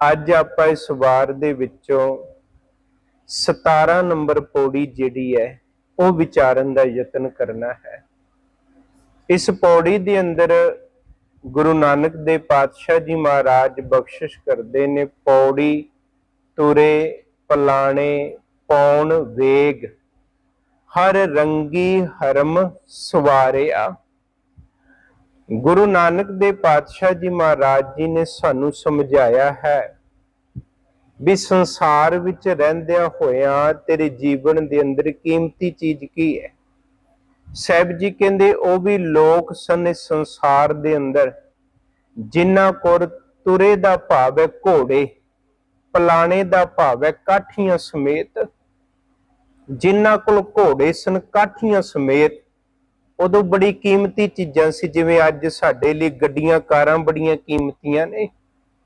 ਅੱਜ ਆਪਾਂ ਇਸ ਵਾਰ ਦੇ ਵਿੱਚੋਂ 17 ਨੰਬਰ ਪੌੜੀ ਜਿਹੜੀ ਹੈ, ਉਹ ਵਿਚਾਰਨ ਦਾ ਯਤਨ ਕਰਨਾ ਹੈ। ਇਸ ਪੌੜੀ ਦੇ ਅੰਦਰ ਗੁਰੂ ਨਾਨਕ ਦੇਵ ਪਾਤਸ਼ਾਹ ਜੀ ਮਹਾਰਾਜ ਬਖਸ਼ਿਸ਼ ਕਰਦੇ ਨੇ, ਪੌੜੀ ਤੁਰੇ, ਪਲਾਣੇ ਪੌਣ ਵੇਗ, ਹਰ ਰੰਗੀ ਹਰਮ ਸਵਾਰਿਆ। ਗੁਰੂ ਨਾਨਕ ਦੇਵ ਪਾਤਸ਼ਾਹ ਜੀ ਮਹਾਰਾਜ ਜੀ ਨੇ ਸਾਨੂੰ ਸਮਝਾਇਆ ਹੈ ਵੀ ਸੰਸਾਰ ਵਿੱਚ ਰਹਿੰਦਿਆਂ ਹੋਇਆਂ ਤੇਰੇ ਜੀਵਨ ਦੇ ਅੰਦਰ ਕੀਮਤੀ ਚੀਜ਼ ਕੀ ਹੈ? ਸਾਹਿਬ ਜੀ ਕਹਿੰਦੇ, ਉਹ ਵੀ ਲੋਕ ਸਨ ਸੰਸਾਰ ਦੇ ਅੰਦਰ, ਜਿਨ੍ਹਾਂ ਕੋਲ ਤੁਰੇ ਦਾ ਭਾਵ ਹੈ ਘੋੜੇ, ਪਲਾਣੇ ਦਾ ਭਾਵ ਹੈ ਕਾਠੀਆਂ ਸਮੇਤ, ਜਿਨ੍ਹਾਂ ਕੋਲ ਘੋੜੇ ਸਨ ਕਾਠੀਆਂ ਸਮੇਤ ਉਦੋਂ ਬੜੀ ਕੀਮਤੀ ਚੀਜ਼ਾਂ ਸੀ, ਜਿਵੇਂ ਅੱਜ ਸਾਡੇ ਲਈ ਗੱਡੀਆਂ, ਕਾਰਾਂ ਬੜੀਆਂ ਕੀਮਤੀਆਂ ਨੇ।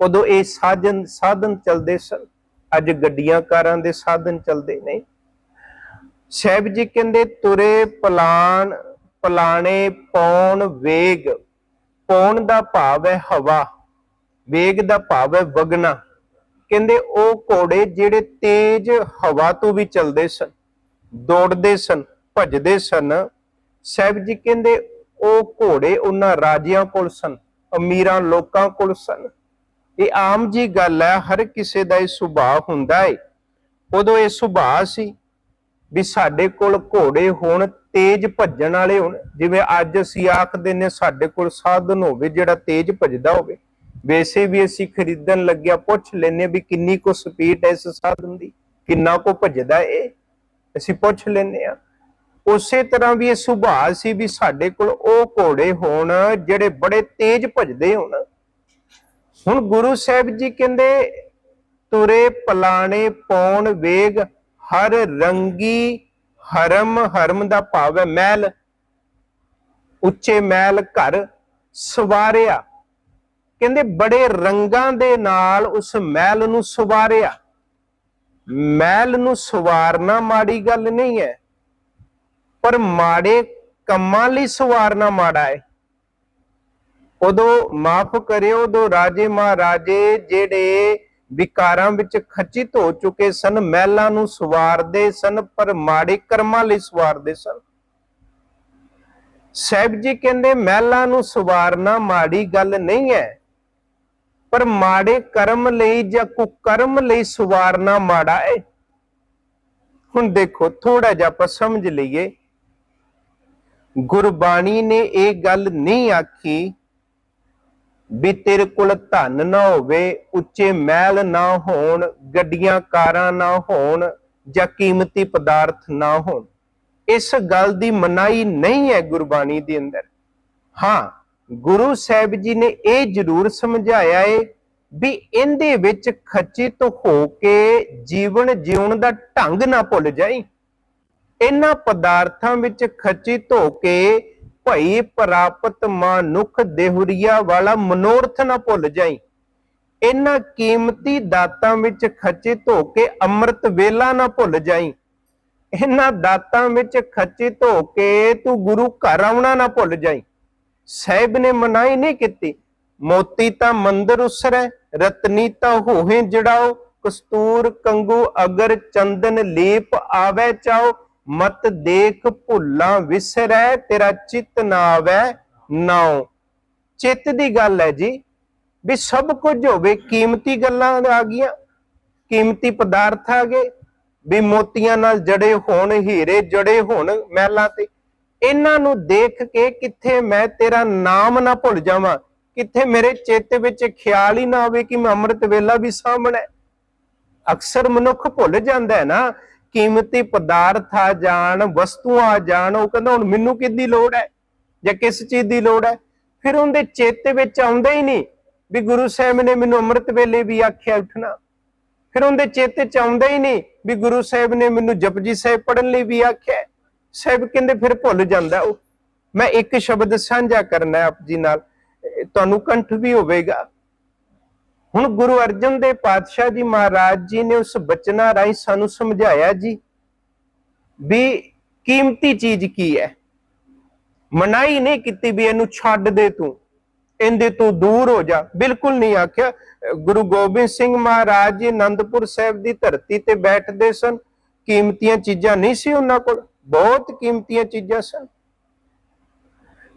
ਉਦੋਂ ਇਹ ਸਾਧਨ ਸਾਧਨ ਚੱਲਦੇ ਸਨ ਅੱਜ ਗੱਡੀਆਂ, ਕਾਰਾਂ ਦੇ ਸਾਧਨ ਚੱਲਦੇ ਨੇ। ਸਾਹਿਬ ਜੀ ਕਹਿੰਦੇ, ਤੁਰੇ ਪਲਾਨ ਪਲਾਣੇ ਪੌਣ ਵੇਗ। ਪੌਣ ਦਾ ਭਾਵ ਹੈ ਹਵਾ, ਵੇਗ ਦਾ ਭਾਵ ਹੈ ਵਗਣਾ। ਕਹਿੰਦੇ, ਉਹ ਘੋੜੇ ਜਿਹੜੇ ਤੇਜ਼ ਹਵਾ ਤੋਂ ਵੀ ਚੱਲਦੇ ਸਨ, ਦੌੜਦੇ ਸਨ, ਭੱਜਦੇ ਸਨ ਸਾਹਿਬ ਜੀ ਕਹਿੰਦੇ, ਉਹ ਘੋੜੇ ਉਹਨਾਂ ਰਾਜਿਆਂ ਕੋਲ ਸਨ, ਅਮੀਰਾਂ ਲੋਕਾਂ ਕੋਲ ਸਨ। ਇਹ ਆਮ ਜੀ ਗੱਲ ਹੈ, ਹਰ ਕਿਸੇ ਦਾ ਇਹ ਸੁਭਾਅ ਹੁੰਦਾ ਹੈ ਉਦੋਂ ਇਹ ਸੁਭਾਅ ਸੀ ਵੀ ਸਾਡੇ ਕੋਲ ਘੋੜੇ ਹੋਣ, ਤੇਜ਼ ਭੱਜਣ ਵਾਲੇ ਹੋਣ। ਜਿਵੇਂ ਅੱਜ ਅਸੀਂ ਆਖਦੇ ਨੇ, ਸਾਡੇ ਕੋਲ ਸਾਧਨ ਹੋਵੇ ਜਿਹੜਾ ਤੇਜ਼ ਭੱਜਦਾ ਹੋਵੇ। ਵੈਸੇ ਵੀ ਅਸੀਂ ਖਰੀਦਣ ਲੱਗਿਆ ਪੁੱਛ ਲੈਨੇ ਵੀ ਕਿੰਨੀ ਕੋ ਸਪੀਡ ਹੈ ਇਸ ਸਾਧਨ ਦੀ, ਕਿੰਨਾ ਕੋ ਭੱਜਦਾ ਇਹ ਅਸੀਂ ਪੁੱਛ ਲੈਨੇ ਆ ਉਸੇ ਤਰ੍ਹਾਂ ਵੀ ਇਹ ਸੁਭਾਅ ਸੀ ਵੀ ਸਾਡੇ ਕੋਲ ਉਹ ਘੋੜੇ ਹੋਣ ਜਿਹੜੇ ਬੜੇ ਤੇਜ਼ ਭੱਜਦੇ ਹੋਣ। ਹੁਣ ਗੁਰੂ ਸਾਹਿਬ ਜੀ ਕਹਿੰਦੇ, ਤੁਰੇ ਪਲਾਣੇ ਪੌਣ ਵੇਗ, ਹਰ ਰੰਗੀ ਹਰਮ ਹਰਮ ਦਾ ਭਾਵ ਹੈ ਮਹਿਲ ਉੱਚੇ ਮਹਿਲ ਘਰ ਸਵਾਰਿਆ। ਕਹਿੰਦੇ ਬੜੇ ਰੰਗਾਂ ਦੇ ਨਾਲ ਉਸ ਮਹਿਲ ਨੂੰ ਸਵਾਰਿਆ। ਮਹਿਲ ਨੂੰ ਸਵਾਰਨਾ ਮਾੜੀ ਗੱਲ ਨਹੀਂ ਹੈ। ਪਰ ਮਾੜੇ ਕੰਮਾਂ ਲਈ ਸਵਾਰਨਾ ਮਾੜਾ ਹੈ ਉਦੋਂ ਮਾਫ ਕਰਿਓ, ਉਦੋਂ ਰਾਜੇ ਮਹਾਰਾਜੇ ਜਿਹੜੇ ਵਿਕਾਰਾਂ ਵਿੱਚ ਖਚਿਤ ਹੋ ਚੁੱਕੇ ਸਨ, ਮਹਿਲਾਂ ਨੂੰ ਸਵਾਰਦੇ ਸਨ, ਪਰ ਮਾੜੇ ਕਰਮਾਂ ਲਈ ਸਵਾਰਦੇ ਸਨ। ਸਾਹਿਬ ਜੀ ਕਹਿੰਦੇ, ਮਹਿਲਾਂ ਨੂੰ ਸਵਾਰਨਾ ਮਾੜੀ ਗੱਲ ਨਹੀਂ ਹੈ, ਪਰ ਮਾੜੇ ਕਰਮ ਲਈ ਜਾਂ ਕੁਕਰਮ ਲਈ ਸਵਾਰਨਾ ਮਾੜਾ ਹੈ ਹੁਣ ਦੇਖੋ ਥੋੜਾ ਜਿਹਾ ਆਪਾਂ ਸਮਝ ਲਈਏ ਗੁਰਬਾਣੀ ਨੇ ਇਹ ਗੱਲ ਨਹੀਂ ਆਖੀ ਵੀ ਤੇਰੇ ਕੋਲ ਧਨ ਨਾ ਹੋਵੇ, ਉੱਚੇ ਮਹਿਲ ਨਾ ਹੋਣ, ਗੱਡੀਆਂ, ਕਾਰਾਂ ਨਾ ਹੋਣ ਜਾਂ ਕੀਮਤੀ ਪਦਾਰਥ ਨਾ ਹੋਣ। ਇਸ ਗੱਲ ਦੀ ਮਨਾਈ ਨਹੀਂ ਹੈ ਗੁਰਬਾਣੀ ਦੇ ਅੰਦਰ। ਹਾਂ, ਗੁਰੂ ਸਾਹਿਬ ਜੀ ਨੇ ਇਹ ਜ਼ਰੂਰ ਸਮਝਾਇਆ ਏ ਵੀ ਇਹਦੇ ਵਿੱਚ ਖਚਿਤ ਹੋ ਕੇ ਜੀਵਨ ਜਿਉਣ ਦਾ ਢੰਗ ਨਾ ਭੁੱਲ ਜਾਈ। ਇਹਨਾਂ ਪਦਾਰਥਾਂ ਵਿੱਚ ਖਚਿਤ ਹੋ ਕੇ ਭਈ ਪ੍ਰਾਪਤ ਮਨੁੱਖ ਦੇਹੁਰੀਆ ਵਾਲਾ ਮਨੋਰਥ ਨਾ ਭੁੱਲ ਜਾਈ। ਇਹਨਾਂ ਕੀਮਤੀ ਦਾਤਾਂ ਵਿੱਚ ਖਚਿਤ ਹੋ ਕੇ ਅੰਮ੍ਰਿਤ ਵੇਲਾ ਨਾ ਭੁੱਲ ਜਾਈ। ਇਹਨਾਂ ਦਾਤਾਂ ਵਿੱਚ ਖਚਿਤ ਹੋ ਕੇ ਤੂੰ ਗੁਰੂ ਘਰ ਆਉਣਾ ਨਾ ਭੁੱਲ ਜਾਈ। ਸਾਹਿਬ ਨੇ ਮਨਾਈ ਨਹੀਂ ਕੀਤੀ। ਮੋਤੀ ਤਾਂ ਮੰਦਰ ਉਸਰੈ, ਰਤਨੀ ਤਾਂ ਹੋਏ ਜੜਾਓ। ਕਸਤੂਰ ਕੰਗੂ ਅਗਰ ਚੰਦਨ ਲੀਪ ਆਵੇ ਚਾਓ। ਮਤ ਦੇਖ ਭੁੱਲਾਂ ਵਿਸਰੈ, ਤੇਰਾ ਚਿੱਤ ਨਾ ਨਾਉ। ਚਿੱਤ ਦੀ ਗੱਲ ਹੈ ਜੀ ਵੀ ਸਭ ਕੁਝ ਹੋਵੇ, ਕੀਮਤੀ ਗੱਲਾਂ ਆ ਗਈਆਂ। ਕੀਮਤੀ ਪਦਾਰਥ ਆ ਗਏ ਵੀ ਮੋਤੀਆਂ ਨਾਲ ਜੜੇ ਹੋਣ, ਹੀਰੇ ਜੜੇ ਹੋਣ ਮਹਿਲਾਂ ਤੇ। ਇਹਨਾਂ ਨੂੰ ਦੇਖ ਕੇ ਕਿੱਥੇ ਮੈਂ ਤੇਰਾ ਨਾਮ ਨਾ ਭੁੱਲ ਜਾਵਾਂ? ਕਿੱਥੇ ਮੇਰੇ ਚਿੱਤ ਵਿੱਚ ਖਿਆਲ ਹੀ ਨਾ ਆਵੇ ਕਿ ਮੈਂ ਅੰਮ੍ਰਿਤ ਵੇਲਾ ਵੀ ਸਾਹਮਣੇ। ਹੈ। ਅਕਸਰ ਮਨੁੱਖ ਭੁੱਲ ਜਾਂਦਾ ਹੈ ਨਾ ਕੀਮਤੀ ਪਦਾਰਥ ਆ ਜਾਣ, ਵਸਤੂਆਂ ਜਾਣ, ਉਹ ਕਹਿੰਦਾ ਹੁਣ ਮੈਨੂੰ ਕਿੱਦੀ ਲੋੜ ਹੈ? ਜਾਂ ਕਿਸ ਚੀਜ਼ ਦੀ ਲੋੜ ਹੈ? ਫਿਰ ਉਹਦੇ ਚਿੱਤ ਵਿੱਚ ਆਉਂਦਾ ਹੀ ਨਹੀਂ ਵੀ ਗੁਰੂ ਸਾਹਿਬ ਨੇ ਮੈਨੂੰ ਅੰਮ੍ਰਿਤ ਵੇਲੇ ਵੀ ਆਖਿਆ ਉੱਠਣਾ। ਫਿਰ ਉਹਦੇ ਚੇਤੇ ਚ ਆਉਂਦਾ ਹੀ ਨਹੀਂ ਵੀ ਗੁਰੂ ਸਾਹਿਬ ਨੇ ਮੈਨੂੰ ਜਪਜੀ ਸਾਹਿਬ ਪੜਨ ਲਈ ਵੀ ਆਖਿਆ ਸਾਹਿਬ ਕਹਿੰਦੇ ਫਿਰ ਭੁੱਲ ਜਾਂਦਾ ਉਹ। ਮੈਂ ਇੱਕ ਸ਼ਬਦ ਸਾਂਝਾ ਕਰਨਾ ਆਪ ਜੀ ਨਾਲ। ਤੁਹਾਨੂੰ ਕੰਠ ਵੀ ਹੋਵੇਗਾ। ਹੁਣ ਗੁਰੂ ਅਰਜਨ ਦੇਵ ਪਾਤਸ਼ਾਹ ਜੀ ਮਹਾਰਾਜ ਜੀ ਨੇ ਉਸ ਬਚਨਾਂ ਰਾਹੀਂ ਸਾਨੂੰ ਸਮਝਾਇਆ ਜੀ ਵੀ ਕੀਮਤੀ ਚੀਜ਼ ਕੀ ਹੈ? ਮਨਾਈ ਨਹੀਂ ਕੀਤੀ ਵੀ ਇਹਨੂੰ ਛੱਡ ਦੇ ਤੂੰ, ਇਹਦੇ ਤੋਂ ਦੂਰ ਹੋ ਜਾ। ਬਿਲਕੁਲ ਨਹੀਂ ਆਖਿਆ। ਗੁਰੂ ਗੋਬਿੰਦ ਸਿੰਘ ਮਹਾਰਾਜ ਜੀ ਅਨੰਦਪੁਰ ਸਾਹਿਬ ਦੀ ਧਰਤੀ ਤੇ ਬੈਠਦੇ ਸਨ। ਕੀਮਤੀਆਂ ਚੀਜ਼ਾਂ ਨਹੀਂ ਸੀ ਉਹਨਾਂ ਕੋਲ। ਬਹੁਤ ਕੀਮਤੀਆਂ ਚੀਜ਼ਾਂ ਸਨ।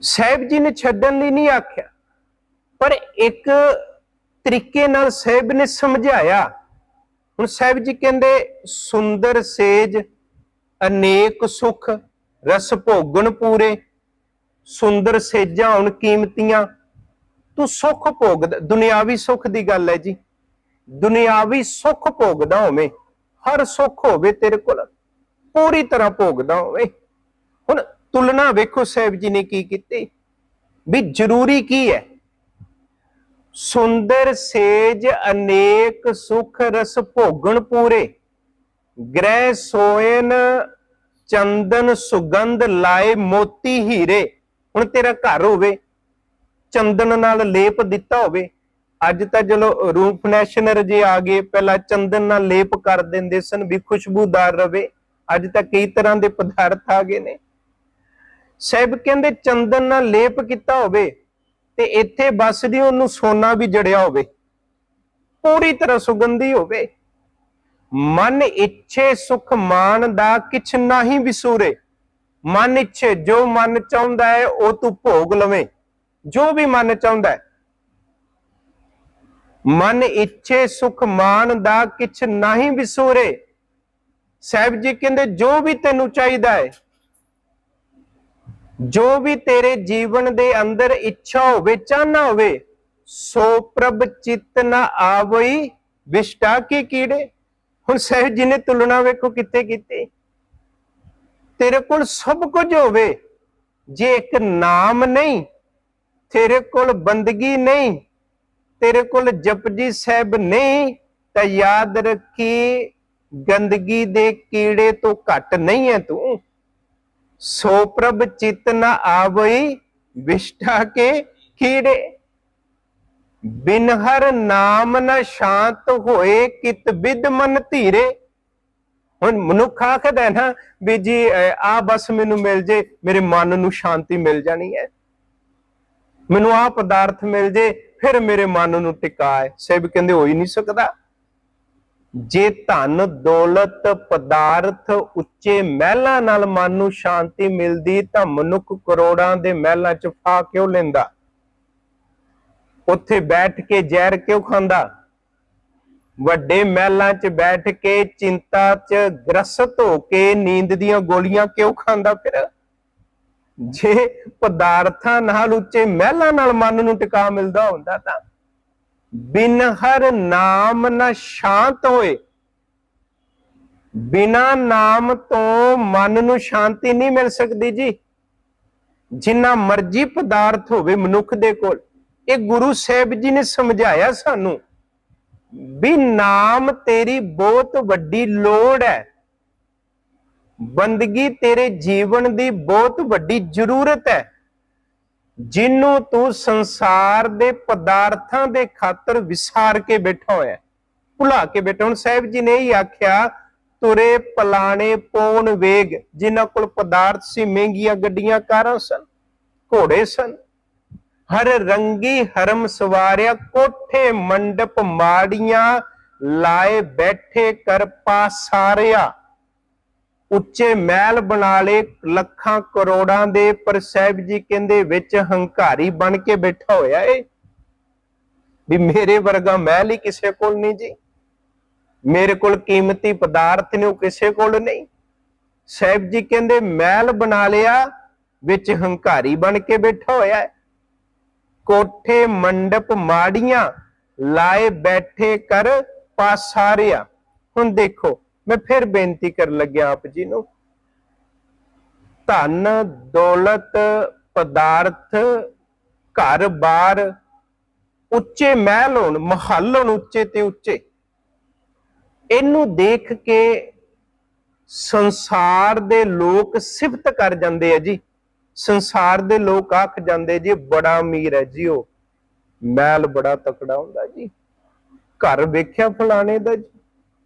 ਸਾਹਿਬ ਜੀ ਨੇ ਛੱਡਣ ਲਈ ਨਹੀਂ ਆਖਿਆ। ਪਰ ਇੱਕ ਤਰੀਕੇ ਨਾਲ ਸਾਹਿਬ ਨੇ ਸਮਝਾਇਆ। ਹੁਣ ਸਾਹਿਬ ਜੀ ਕਹਿੰਦੇ, ਸੁੰਦਰ ਸੇਜ, ਅਨੇਕ ਸੁਖ, ਰਸ ਭੋਗਣ ਪੂਰੇ, ਸੁੰਦਰ ਸੇਜਾਂ ਹੁਣ ਕੀਮਤੀਆਂ। ਤੂੰ ਸੁਖ ਭੋਗਦਾ, ਦੁਨਿਆਵੀ ਸੁਖ ਦੀ ਗੱਲ ਹੈ ਜੀ। ਦੁਨਿਆਵੀ ਸੁਖ ਭੋਗਦਾ ਹੋਵੇਂ, ਹਰ ਸੁਖ ਹੋਵੇ ਤੇਰੇ ਕੋਲ, ਪੂਰੀ ਤਰ੍ਹਾਂ ਭੋਗਦਾ ਹੋਵੇ। ਹੁਣ ਤੁਲਨਾ ਵੇਖੋ ਸਾਹਿਬ ਜੀ ਨੇ ਕੀ ਕੀਤੀ। ਵੀ ਜ਼ਰੂਰੀ ਕੀ ਹੈ? ਸੁੰਦਰ ਸੇਜ ਅਨੇਕ ਸੁਖ ਰਸ ਭੋਗਣ ਪੂਰੇ। ਗ੍ਰਹਿ ਸੋਇਨ ਚੰਦਨ ਸੁਗੰਧ ਲਾਏ ਮੋਤੀ ਹੀਰੇ। ਹੁਣ ਤੇਰਾ ਘਰ ਹੋਵੇ, ਚੰਦਨ ਨਾਲ ਲੇਪ ਦਿੱਤਾ ਹੋਵੇ। ਅੱਜ ਤਾਂ ਚਲੋ ਰੂਮ ਫਨੈਸ਼ਨਰ ਜੇ ਆ ਗਏ, ਪਹਿਲਾਂ ਚੰਦਨ ਨਾਲ ਲੇਪ ਕਰ ਦਿੰਦੇ ਸਨ ਵੀ ਖੁਸ਼ਬੂਦਾਰ ਰਵੇ। ਅੱਜ ਤਾਂ ਕਈ ਤਰ੍ਹਾਂ ਦੇ ਪਦਾਰਥ ਆ ਗਏ ਨੇ। ਸਾਹਿਬ ਕਹਿੰਦੇ ਚੰਦਨ ਨਾਲ ਲੇਪ ਕੀਤਾ ਹੋਵੇ ਤੇ ਇੱਥੇ ਬਸਦੀ ਉਹਨੂੰ ਸੋਨਾ ਵੀ ਜੜਿਆ ਹੋਵੇ, ਪੂਰੀ ਤਰ੍ਹਾਂ ਸੁਗੰਧੀ ਹੋਵੇ। ਮਨ ਇੱਛੇ ਸੁਖ ਮਾਨ ਦਾ ਕਿਛ ਨਹੀਂ ਵਿਸੂਰੇ। ਮਨ ਇੱਛੇ ਜੋ ਮਨ ਚਾਹੁੰਦਾ ਹੈ, ਉਹ ਤੂੰ ਭੋਗ ਲਵੇਂ, ਜੋ ਵੀ ਮਨ ਚਾਹੁੰਦਾ ਹੈ। ਮਨ ਇੱਛੇ ਸੁਖ ਮਾਨ ਦਾ ਕਿਛ ਨਹੀਂ ਵਿਸੂਰੇ। ਸਾਹਿਬ ਜੀ ਕਹਿੰਦੇ, ਜੋ ਵੀ ਤੈਨੂੰ ਚਾਹੀਦਾ ਹੈ ਜੋ ਵੀ ਤੇਰੇ ਜੀਵਨ ਦੇ ਅੰਦਰ ਇੱਛਾ ਹੋਵੇ, ਚਾਹਨਾ ਹੋਵੇ, ਸੋ ਪ੍ਰਭ ਚਿੱਤ ਨਾ ਆਵਈ ਵਿਸ਼ਟਾ ਕੀ ਕੀੜੇ? ਹੁਣ ਸਹਿਜ ਜੀ ਨੇ ਤੁਲਨਾ ਵੇਖੋ ਕਿੱਥੇ ਕੀਤੀ। ਤੇਰੇ ਕੋਲ ਸਭ ਕੁਝ ਹੋਵੇ, ਜੇ ਇੱਕ ਨਾਮ ਨਹੀਂ, ਤੇਰੇ ਕੋਲ ਬੰਦਗੀ ਨਹੀਂ, ਤੇਰੇ ਕੋਲ ਜਪਜੀ ਸਾਹਿਬ ਨਹੀਂ, ਤਾਂ ਯਾਦ ਰੱਖੀ, ਗੰਦਗੀ ਦੇ ਕੀੜੇ ਤੋਂ ਘੱਟ ਨਹੀਂ ਹੈ ਤੂੰ। ਸੋ ਪ੍ਰਭ ਚਿਤ ਨ ਆਵਈ ਵਿਸ਼ਟਾ ਕੇ ਕੀੜੇ। ਬਿਨ ਹਰ ਨਾਮ ਨ ਸ਼ਾਂਤ ਹੋਏ ਕਿਤ ਬਿਦ ਮਨ ਧੀਰੇ। ਹੁਣ ਮਨੁੱਖ ਆਖਦਾ ਨਾ ਵੀ ਜੀ ਆ ਬਸ ਮੈਨੂੰ ਮਿਲ ਜੇ, ਮੇਰੇ ਮਨ ਨੂੰ ਸ਼ਾਂਤੀ ਮਿਲ ਜਾਣੀ ਹੈ। ਮੈਨੂੰ ਆ ਪਦਾਰਥ ਮਿਲ ਜੇ, ਫਿਰ ਮੇਰੇ ਮਨ ਨੂੰ ਟਿਕਾਏ ਸਿਵ ਕਹਿੰਦੇ, ਹੋ ਹੀ ਨਹੀਂ ਸਕਦਾ। ਜੇ ਧਨ, ਦੌਲਤ, ਪਦਾਰਥ ਉੱਚੇ ਮਹਿਲਾਂ ਨਾਲ ਮਨ ਨੂੰ ਸ਼ਾਂਤੀ ਮਿਲਦੀ, ਤਾਂ ਮਨੁੱਖ ਕਰੋੜਾਂ ਦੇ ਮਹਿਲਾਂ 'ਚ ਫਾ ਕਿਉਂ ਲੈਂਦਾ? ਉੱਥੇ ਬੈਠ ਕੇ ਜ਼ਹਿਰ ਕਿਉਂ ਖਾਂਦਾ? ਵੱਡੇ ਮਹਿਲਾਂ 'ਚ ਬੈਠ ਕੇ ਚਿੰਤਾ 'ਚ ਗ੍ਰਸਤ ਹੋ ਕੇ ਨੀਂਦ ਦੀਆਂ ਗੋਲੀਆਂ ਕਿਉਂ ਖਾਂਦਾ ਫਿਰ? ਜੇ ਪਦਾਰਥਾਂ ਨਾਲ ਉੱਚੇ ਮਹਿਲਾਂ ਨਾਲ ਮਨ ਨੂੰ ਟਿਕਾ ਮਿਲਦਾ ਹੁੰਦਾ ਤਾਂ ਬਿਨ ਹਰ ਨਾਮ ਨ ਸ਼ਾਂਤ ਹੋਏ। ਬਿਨਾ ਨਾਮ ਤੋਂ ਮਨ ਨੂੰ ਸ਼ਾਂਤੀ ਨਹੀਂ ਮਿਲ ਸਕਦੀ ਜੀ। ਜਿੰਨਾ ਮਰਜ਼ੀ ਪਦਾਰਥ ਹੋਵੇ ਮਨੁੱਖ ਦੇ ਕੋਲ, ਇਹ ਗੁਰੂ ਸਾਹਿਬ ਜੀ ਨੇ ਸਮਝਾਇਆ ਸਾਨੂੰ ਵੀ ਨਾਮ ਤੇਰੀ ਬਹੁਤ ਵੱਡੀ ਲੋੜ ਹੈ। ਬੰਦਗੀ ਤੇਰੇ ਜੀਵਨ ਦੀ ਬਹੁਤ ਵੱਡੀ ਜ਼ਰੂਰਤ ਹੈ। ਜਿਹਨੂੰ ਤੂੰ ਸੰਸਾਰ ਦੇ ਪਦਾਰਥਾਂ ਦੇ ਖਾਤਰ ਵਿਸਾਰ ਕੇ ਬੈਠਾ ਹੋਇਆ ਭੁਲਾ ਕੇ ਬੈਠਾ ਹੁਣ ਸਾਹਿਬ ਜੀ ਨੇ ਹੀ ਆਖਿਆ, ਤੁਰੇ ਪਲਾਣੇ ਪੌਣ ਵੇਗ, ਜਿਨ੍ਹਾਂ ਕੋਲ ਪਦਾਰਥ ਸੀ, ਮਹਿੰਗੀਆਂ ਗੱਡੀਆਂ, ਕਾਰਾਂ ਸਨ, ਘੋੜੇ ਸਨ। ਹਰ ਰੰਗੀ ਹਰਮ ਸਵਾਰਿਆ, ਕੋਠੇ ਮੰਡਪ ਮਾੜੀਆਂ ਲਾਏ ਬੈਠੇ ਕਰ ਪਾਸਾਰਿਆ ਉੱਚੇ ਮਹਿਲ ਬਣਾ ਲੇ ਲੱਖਾਂ ਕਰੋੜਾਂ ਦੇ ਪਰ ਸਾਹਿਬ ਜੀ ਕਹਿੰਦੇ ਵਿੱਚ ਹੰਕਾਰੀ ਬਣ ਕੇ ਬੈਠਾ ਹੋਇਆ ਏ। ਵੀ ਮੇਰੇ ਵਰਗਾ ਮਹਿਲ ਹੀ ਕਿਸੇ ਕੋਲ ਨਹੀਂ ਜੀ। ਮੇਰੇ ਕੋਲ ਕੀਮਤੀ ਪਦਾਰਥ ਨੇ, ਉਹ ਕਿਸੇ ਕੋਲ ਨਹੀਂ। ਸਾਹਿਬ ਜੀ ਕਹਿੰਦੇ ਮਹਿਲ ਬਣਾ ਲਿਆ, ਵਿੱਚ ਹੰਕਾਰੀ ਬਣ ਕੇ ਬੈਠਾ ਹੋਇਆ ਹੈ ਕੋਠੇ, ਮੰਡਪ ਮਾੜੀਆਂ, ਲਾਏ ਬੈਠੇ ਕਰ ਪਾਸਾਰਿਆ ਹੁਣ ਦੇਖੋ ਮੈਂ ਫਿਰ ਬੇਨਤੀ ਕਰਨ ਲੱਗਿਆ ਆਪ ਜੀ ਨੂੰ। ਧਨ, ਦੌਲਤ, ਪਦਾਰਥ, ਘਰ-ਬਾਰ, ਉੱਚੇ ਮਹਿਲ ਹੋਣ, ਮਹੱਲ ਹੋਣ, ਉੱਚੇ ਤੇ ਉੱਚੇ। ਇਹਨੂੰ ਦੇਖ ਕੇ ਸੰਸਾਰ ਦੇ ਲੋਕ ਸਿਫਤ ਕਰ ਜਾਂਦੇ ਆ ਜੀ। ਸੰਸਾਰ ਦੇ ਲੋਕ ਆਖ ਜਾਂਦੇ ਜੀ, ਬੜਾ ਅਮੀਰ ਹੈ ਜੀ ਉਹ। ਮਹਿਲ ਬੜਾ ਤਕੜਾ ਹੁੰਦਾ ਜੀ। ਘਰ ਵੇਖਿਆ ਫਲਾਣੇ ਦਾ ਜੀ।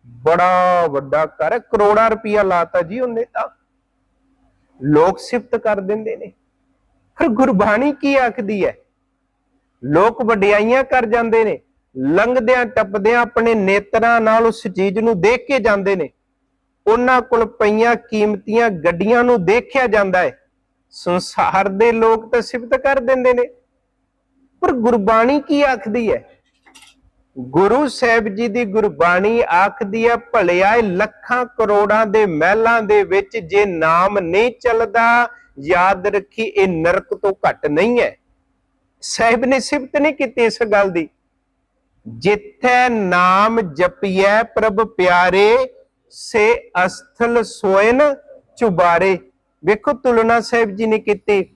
ਬੜਾ ਵੱਡਾ ਘਰ ਕਰੋੜਾਂ ਰੁਪਇਆ ਲਾਤਾ ਜੀ ਉਹਨੇ ਤਾਂ। ਲੋਕ ਸਿਫਤ ਕਰ ਦਿੰਦੇ ਨੇ। ਫਿਰ ਗੁਰਬਾਣੀ ਕੀ ਆਖਦੀ ਹੈ? ਲੋਕ ਵਡਿਆਈਆਂ ਕਰ ਜਾਂਦੇ ਨੇ, ਲੰਘਦਿਆਂ ਟੱਪਦਿਆਂ ਆਪਣੇ ਨੇਤਰਾਂ ਨਾਲ ਉਸ ਚੀਜ਼ ਨੂੰ ਦੇਖ ਕੇ ਜਾਂਦੇ ਨੇ। ਉਹਨਾਂ ਕੋਲ ਪਈਆਂ ਕੀਮਤੀਆਂ ਗੱਡੀਆਂ ਨੂੰ ਦੇਖਿਆ ਜਾਂਦਾ ਹੈ। ਸੰਸਾਰ ਦੇ ਲੋਕ ਤਾਂ ਸਿਫਤ ਕਰ ਦਿੰਦੇ ਨੇ। ਪਰ ਗੁਰਬਾਣੀ ਕੀ ਆਖਦੀ ਹੈ? ਗੁਰੂ ਸਾਹਿਬ ਜੀ ਦੀ ਗੁਰਬਾਣੀ ਆਖਦੀ ਹੈ, ਭਲਿਆ ਲੱਖਾਂ ਕਰੋੜਾਂ ਦੇ ਮਹਿਲਾਂ ਦੇ ਵਿੱਚ ਜੇ ਨਾਮ ਨਹੀਂ ਚੱਲਦਾ, ਯਾਦ ਰੱਖੀ ਇਹ ਨਰਕ ਤੋਂ ਘੱਟ ਨਹੀਂ ਹੈ। ਸਾਹਿਬ ਨੇ ਸਿਫਤ ਨਹੀਂ ਕੀਤੀ ਇਸ ਗੱਲ ਦੀ। ਜਿੱਥੇ ਨਾਮ ਜਪੀਐ ਪ੍ਰਭ ਪਿਆਰੇ, ਸੇ ਅਸਥਲ ਸੋਇਨ ਚੁਬਾਰੇ। ਵੇਖੋ ਤੁਲਨਾ ਸਾਹਿਬ ਜੀ ਨੇ ਕੀਤੀ।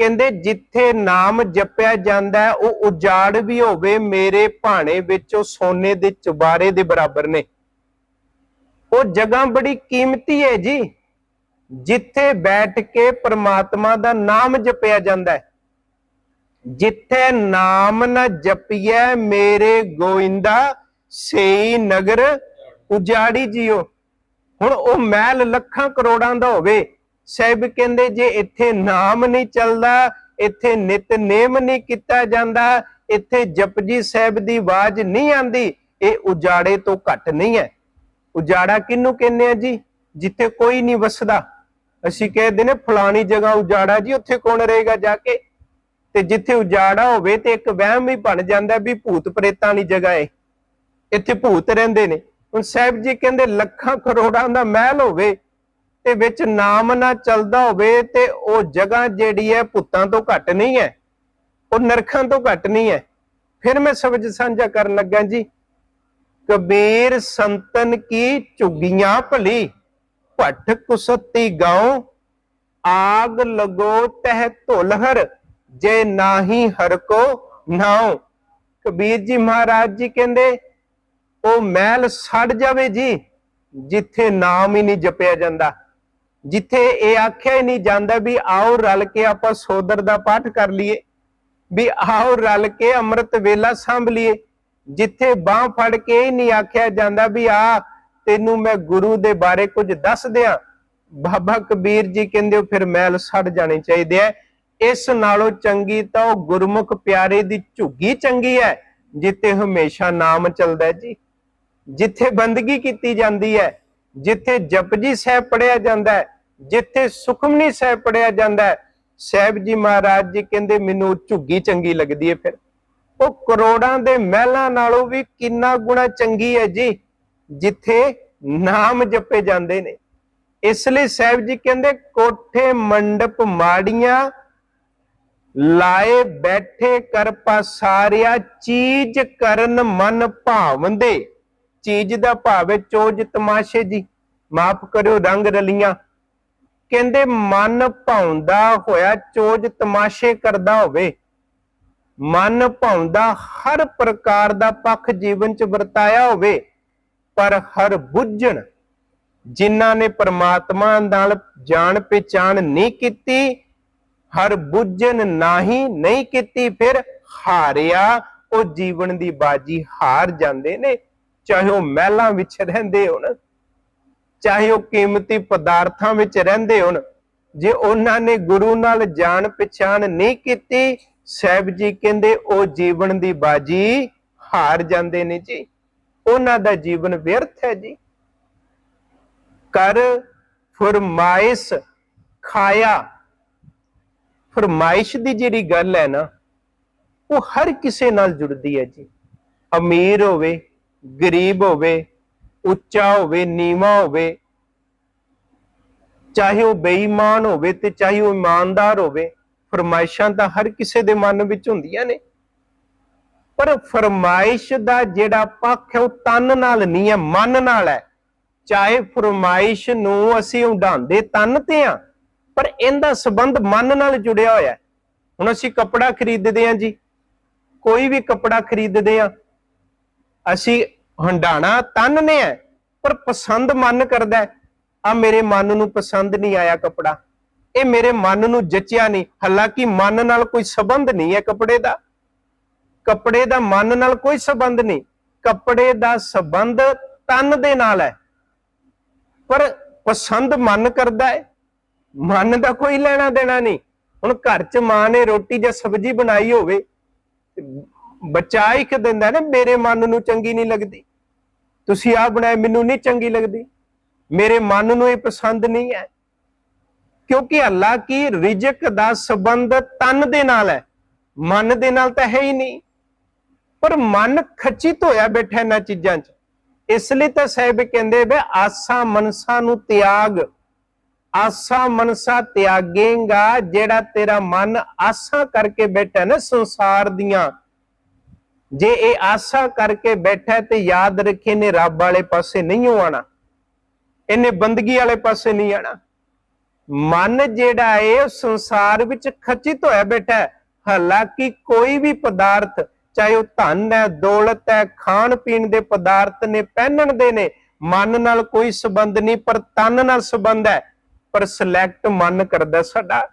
ਕਹਿੰਦੇ ਜਿੱਥੇ ਨਾਮ ਜਪਿਆ ਜਾਂਦਾ ਹੈ, ਉਹ ਉਜਾੜ ਵੀ ਹੋਵੇ ਮੇਰੇ ਭਾਣੇ ਵਿੱਚ, ਉਹ ਸੋਨੇ ਦੇ ਚੁਬਾਰੇ ਦੇ ਬਰਾਬਰ ਨੇ। ਉਹ ਜਗ੍ਹਾ ਬੜੀ ਕੀਮਤੀ ਹੈ ਜੀ, ਜਿੱਥੇ ਬੈਠ ਕੇ ਪ੍ਰਮਾਤਮਾ ਦਾ ਨਾਮ ਜਪਿਆ ਜਾਂਦਾ ਹੈ। ਜਿੱਥੇ ਨਾਮ ਨਾ ਜਪੀਐ ਮੇਰੇ ਗੋਇੰਦਾ, ਸਈ ਨਗਰ ਉਜਾੜੀ ਜਿਓ। ਹੁਣ ਉਹ ਮਹਿਲ ਲੱਖਾਂ ਕਰੋੜਾਂ ਦਾ ਹੋਵੇ ਸਾਹਿਬ ਕਹਿੰਦੇ ਜੇ ਇੱਥੇ ਨਾਮ ਨਹੀਂ ਚੱਲਦਾ, ਇੱਥੇ ਨਿਤਨੇਮ ਨਹੀਂ ਕੀਤਾ ਜਾਂਦਾ, ਇੱਥੇ ਜਪਜੀ ਸਾਹਿਬ ਦੀ ਆਵਾਜ਼ ਨਹੀਂ ਆਂਦੀ ਇਹ ਉਜਾੜੇ ਤੋਂ ਘੱਟ ਨਹੀਂ ਹੈ। ਉਜਾੜਾ ਕਿਹਨੂੰ ਕਹਿੰਦੇ ਆ ਜੀ? ਜਿੱਥੇ ਕੋਈ ਨਹੀਂ ਵਸਦਾ। ਅਸੀਂ ਕਹਿੰਦੇ ਨੇ ਫਲਾਣੀ ਜਗ੍ਹਾ ਉਜਾੜਾ ਜੀ, ਉੱਥੇ ਕੌਣ ਰਹੇਗਾ ਜਾ ਕੇ? ਤੇ ਜਿੱਥੇ ਉਜਾੜਾ ਹੋਵੇ ਤੇ ਇੱਕ ਵਹਿਮ ਵੀ ਬਣ ਜਾਂਦਾ ਵੀ ਭੂਤ ਪ੍ਰੇਤਾਂ ਵਾਲੀ ਜਗ੍ਹਾ ਏ। ਇੱਥੇ ਭੂਤ ਰਹਿੰਦੇ ਨੇ। ਹੁਣ ਸਾਹਿਬ ਜੀ ਕਹਿੰਦੇ, ਲੱਖਾਂ ਕਰੋੜਾਂ ਦਾ ਮਹਿਲ ਹੋਵੇ ਤੇ ਵਿੱਚ ਨਾਮ ਨਾ ਚੱਲਦਾ ਹੋਵੇ ਤੇ ਉਹ ਜਗ੍ਹਾ ਜਿਹੜੀ ਹੈ ਭੂਤਾਂ ਤੋਂ ਘੱਟ ਨਹੀਂ ਹੈ, ਉਹ ਨਰਕਾਂ ਤੋਂ ਘੱਟ ਨਹੀਂ ਹੈ। ਫਿਰ ਮੈਂ ਸਬਜ ਸਾਂਝਾ ਕਰਨ ਲੱਗਾ ਜੀ, ਕਬੀਰ ਸੰਤਨ ਕੀ ਝੁੱਗੀਆਂ ਭਲੀ, ਭੱਠ ਕੁਸਤੀ ਗਾਉ, ਆਗ ਲਗੋ ਤਹ ਧੁਲਹਰ ਜੇ ਨਾਹੀ ਹਰ ਕੋ ਨਾਉ। ਕਬੀਰ ਜੀ ਮਹਾਰਾਜ ਜੀ ਕਹਿੰਦੇ, ਉਹ ਮਹਿਲ ਸੜ ਜਾਵੇ ਜੀ, ਜਿੱਥੇ ਨਾਮ ਹੀ ਨਹੀਂ ਜਪਿਆ ਜਾਂਦਾ। ਜਿੱਥੇ ਇਹ ਆਖਿਆ ਹੀ ਨਹੀਂ ਜਾਂਦਾ ਵੀ ਆਓ ਰਲ ਕੇ ਆਪਾਂ ਸੋਦਰ ਦਾ ਪਾਠ ਕਰ ਲਈਏ, ਵੀ ਆਓ ਰਲ ਕੇ ਅੰਮ੍ਰਿਤ ਵੇਲਾ ਸੰਭ ਲਈਏ। ਜਿੱਥੇ ਬਾਹ ਫੜ ਕੇ ਹੀ ਨਹੀਂ ਆਖਿਆ ਜਾਂਦਾ ਵੀ ਆ, ਤੈਨੂੰ ਮੈਂ ਗੁਰੂ ਦੇ ਬਾਰੇ ਕੁਝ ਦੱਸ ਦਿਆਂ। ਬਾਬਾ ਕਬੀਰ ਜੀ ਕਹਿੰਦੇ ਉਹ ਫਿਰ ਮਹਿਲ ਸੜ ਜਾਣੇ ਚਾਹੀਦੇ ਐ। ਇਸ ਨਾਲੋਂ ਚੰਗੀ ਤਾਂ ਉਹ ਗੁਰਮੁਖ ਪਿਆਰੇ ਦੀ ਝੁੱਗੀ ਚੰਗੀ ਹੈ ਜਿੱਥੇ ਹਮੇਸ਼ਾ ਨਾਮ ਚੱਲਦਾ ਜੀ। ਜਿੱਥੇ ਬੰਦਗੀ ਕੀਤੀ ਜਾਂਦੀ ਹੈ ਜਿੱਥੇ ਜਪਜੀ ਸਾਹਿਬ ਪੜਿਆ ਜਾਂਦਾ ਹੈ, ਜਿੱਥੇ ਸੁਖਮਨੀ ਸਾਹਿਬ ਪੜਿਆ ਜਾਂਦਾ ਹੈ, ਸਾਹਿਬ ਜੀ ਮਹਾਰਾਜ ਜੀ ਕਹਿੰਦੇ, ਮੈਨੂੰ ਝੁੱਗੀ ਚੰਗੀ ਲੱਗਦੀ ਹੈ ਫਿਰ। ਉਹ ਕਰੋੜਾਂ ਦੇ ਮਹਿਲਾਂ ਨਾਲੋਂ ਵੀ ਕਿੰਨਾ ਗੁਣਾ ਚੰਗੀ ਹੈ ਜੀ, ਜਿੱਥੇ ਨਾਮ ਜਪੇ ਜਾਂਦੇ ਨੇ। ਇਸ ਲਈ ਸਾਹਿਬ ਜੀ ਕਹਿੰਦੇ, ਕੋਠੇ ਮੰਡਪ ਮਾੜੀਆਂ, ਲਾਏ ਬੈਠੇ ਕਰ ਪਸਾਰਿਆ ਚੀਜ਼ ਕਰਨ ਮਨ ਭਾਵੰਦੇ। ਚੀਜ਼ ਦਾ ਭਾਵ ਚੋਜ ਤਮਾਸ਼ੇ ਜੀ ਮਾਫ ਕਰਿਓ ਰੰਗ ਰਲੀਆਂ। ਕਹਿੰਦੇ ਮਨ ਭਾਉਂਦਾ ਹੋਇਆ ਚੋਜ ਤਮਾਸ਼ੇ ਕਰਦਾ ਹੋਵੇ। ਮਨ ਭਾਉਂਦਾ ਹਰ ਪ੍ਰਕਾਰ ਦਾ ਪੱਖ ਜੀਵਨ ਚ ਵਰਤਾਇਆ ਹੋਵੇ। ਪਰ ਹਰ ਬੁੱਝਣ ਜਿਨ੍ਹਾਂ ਨੇ ਪਰਮਾਤਮਾ ਨਾਲ ਜਾਣ ਪਛਾਣ ਨਹੀਂ ਕੀਤੀ, ਹਰ ਬੁੱਝਣ ਨਹੀਂ ਨਹੀਂ ਕੀਤੀ, ਫਿਰ ਹਾਰਿਆ, ਉਹ ਜੀਵਨ ਦੀ ਬਾਜੀ ਹਾਰ ਜਾਂਦੇ ਨੇ। ਚਾਹੇ ਉਹ ਮਹਿਲਾਂ ਵਿੱਚ ਰਹਿੰਦੇ ਹੋਣ, ਚਾਹੇ ਉਹ ਕੀਮਤੀ ਪਦਾਰਥਾਂ ਵਿੱਚ ਰਹਿੰਦੇ ਹੋਣ, ਜੇ ਉਹਨਾਂ ਨੇ ਗੁਰੂ ਨਾਲ ਜਾਣ ਪਛਾਣ ਨਹੀਂ ਕੀਤੀ, ਸਾਹਿਬ ਜੀ ਕਹਿੰਦੇ ਉਹ ਜੀਵਨ ਦੀ ਬਾਜੀ ਹਾਰ ਜਾਂਦੇ ਨੇ ਜੀ। ਉਹਨਾਂ ਦਾ ਜੀਵਨ ਵਿਅਰਥ ਹੈ ਜੀ। ਕਰ ਫਰਮਾਇਸ਼ ਖਾਇਆ। ਫਰਮਾਇਸ਼ ਦੀ ਜਿਹੜੀ ਗੱਲ ਹੈ ਨਾ, ਉਹ ਹਰ ਕਿਸੇ ਨਾਲ ਜੁੜਦੀ ਹੈ ਜੀ। ਅਮੀਰ ਹੋਵੇ ਗਰੀਬ ਹੋਵੇ, ਉੱਚਾ ਹੋਵੇ, ਨੀਵਾ ਹੋਵੇ, ਚਾਹੇ ਉਹ ਬੇਈਮਾਨ ਹੋਵੇ ਤੇ ਚਾਹੇ ਉਹ ਇਮਾਨਦਾਰ ਹੋਵੇ, ਫਰਮਾਇਸ਼ਾਂ ਤਾਂ ਹਰ ਕਿਸੇ ਦੇ ਮਨ ਵਿੱਚ ਹੁੰਦੀਆਂ ਨੇ। ਪਰ ਫਰਮਾਇਸ਼ ਦਾ ਜਿਹੜਾ ਪੱਖ ਹੈ, ਉਹ ਤਨ ਨਾਲ ਨਹੀਂ ਹੈ, ਮਨ ਨਾਲ ਹੈ। ਚਾਹੇ ਫਰਮਾਇਸ਼ ਨੂੰ ਅਸੀਂ ਉਡਾਉਂਦੇ ਤਨ ਤੇ ਆ ਪਰ ਇਹਦਾ ਸੰਬੰਧ ਮਨ ਨਾਲ ਜੁੜਿਆ ਹੋਇਆ ਹੈ। ਹੁਣ ਅਸੀਂ ਕੱਪੜਾ ਖਰੀਦਦੇ ਹਾਂ ਜੀ। ਕੋਈ ਵੀ ਕੱਪੜਾ ਖਰੀਦਦੇ ਆ ਅਸੀਂ ਹੰਡਾਣਾ ਤਨ ਨੇ ਹੈ ਪਰ ਪਸੰਦ ਮਨ ਕਰਦਾ ਆ ਮੇਰੇ ਮਨ ਨੂੰ ਪਸੰਦ ਨਹੀਂ ਆਇਆ ਕੱਪੜਾ। ਇਹ ਮੇਰੇ ਮਨ ਨੂੰ ਜਚਿਆ ਨਹੀਂ। ਹਾਲਾਂਕਿ ਮਨ ਨਾਲ ਕੋਈ ਸੰਬੰਧ ਨਹੀਂ ਹੈ ਕੱਪੜੇ ਦਾ। ਕੱਪੜੇ ਦਾ ਮਨ ਨਾਲ ਕੋਈ ਸੰਬੰਧ ਨਹੀਂ। ਕੱਪੜੇ ਦਾ ਸੰਬੰਧ ਤਨ ਦੇ ਨਾਲ ਹੈ ਪਰ ਪਸੰਦ ਮਨ ਕਰਦਾ ਹੈ ਮਨ ਦਾ ਕੋਈ ਲੈਣਾ ਦੇਣਾ ਨਹੀਂ। ਹੁਣ ਘਰ 'ਚ ਮਾਂ ਨੇ ਰੋਟੀ ਜਾਂ ਸਬਜ਼ੀ ਬਣਾਈ ਹੋਵੇ ਬਚਾ ਇੱਕ ਦਿੰਦਾ ਨਾ, ਮੇਰੇ ਮਨ ਨੂੰ ਚੰਗੀ ਨਹੀਂ ਲੱਗਦੀ। ਤੁਸੀਂ ਆ ਬਣਾਏ ਮੈਨੂੰ ਨਹੀਂ ਚੰਗੀ ਲੱਗਦੀ। ਮੇਰੇ ਮਨ ਨੂੰ ਇਹ ਪਸੰਦ ਨਹੀਂ ਹੈ। ਕਿਉਂਕਿ ਅੱਲਾ ਕੀ, ਰਿਜਕ ਦਾ ਸੰਬੰਧ ਤਨ ਦੇ ਨਾਲ ਹੈ। ਮਨ ਦੇ ਨਾਲ ਤਾਂ ਹੈ ਹੀ ਨਹੀਂ। ਪਰ ਮਨ ਖਚਿਤ ਹੋਇਆ ਬੈਠਾ ਇਹਨਾਂ ਚੀਜ਼ਾਂ 'ਚ। ਇਸ ਲਈ ਤਾਂ ਸਾਹਿਬ ਕਹਿੰਦੇ ਵੇ ਆਸਾ ਮਨਸਾ ਨੂੰ ਤਿਆਗ। ਆਸਾ ਮਨਸਾ ਤਿਆਗੇਗਾ ਜਿਹੜਾ ਤੇਰਾ ਮਨ ਆਸਾ ਕਰਕੇ ਬੈਠਾ ਨਾ ਸੰਸਾਰ ਦੀਆਂ। ਜੇ ਇਹ ਆਸਾ ਕਰਕੇ ਬੈਠਾ ਤੇ ਯਾਦ ਰੱਖੇ ਨੇ ਰੱਬ ਵਾਲੇ ਪਾਸੇ ਨਹੀਂ ਆਉਣਾ, ਇਹਨੇ ਬੰਦਗੀ ਵਾਲੇ ਪਾਸੇ ਨਹੀਂ ਆਣਾ ਮਨ ਜਿਹੜਾ ਹੈ, ਉਹ ਸੰਸਾਰ ਵਿੱਚ ਖਚਿਤ ਹੋਇਆ ਬੈਠਾ ਹਾਲਾਂਕਿ ਕੋਈ ਵੀ ਪਦਾਰਥ, ਚਾਹੇ ਉਹ ਧਨ ਹੈ, ਦੌਲਤ ਹੈ ਖਾਣ ਪੀਣ ਦੇ ਪਦਾਰਥ ਨੇ, ਪਹਿਨਣ ਦੇ ਨੇ, ਮਨ ਨਾਲ ਕੋਈ ਸੰਬੰਧ ਨਹੀਂ, ਪਰ ਤਨ ਨਾਲ ਸੰਬੰਧ ਹੈ। ਪਰ ਸਿਲੈਕਟ ਮਨ ਕਰਦਾ ਸਾਡਾ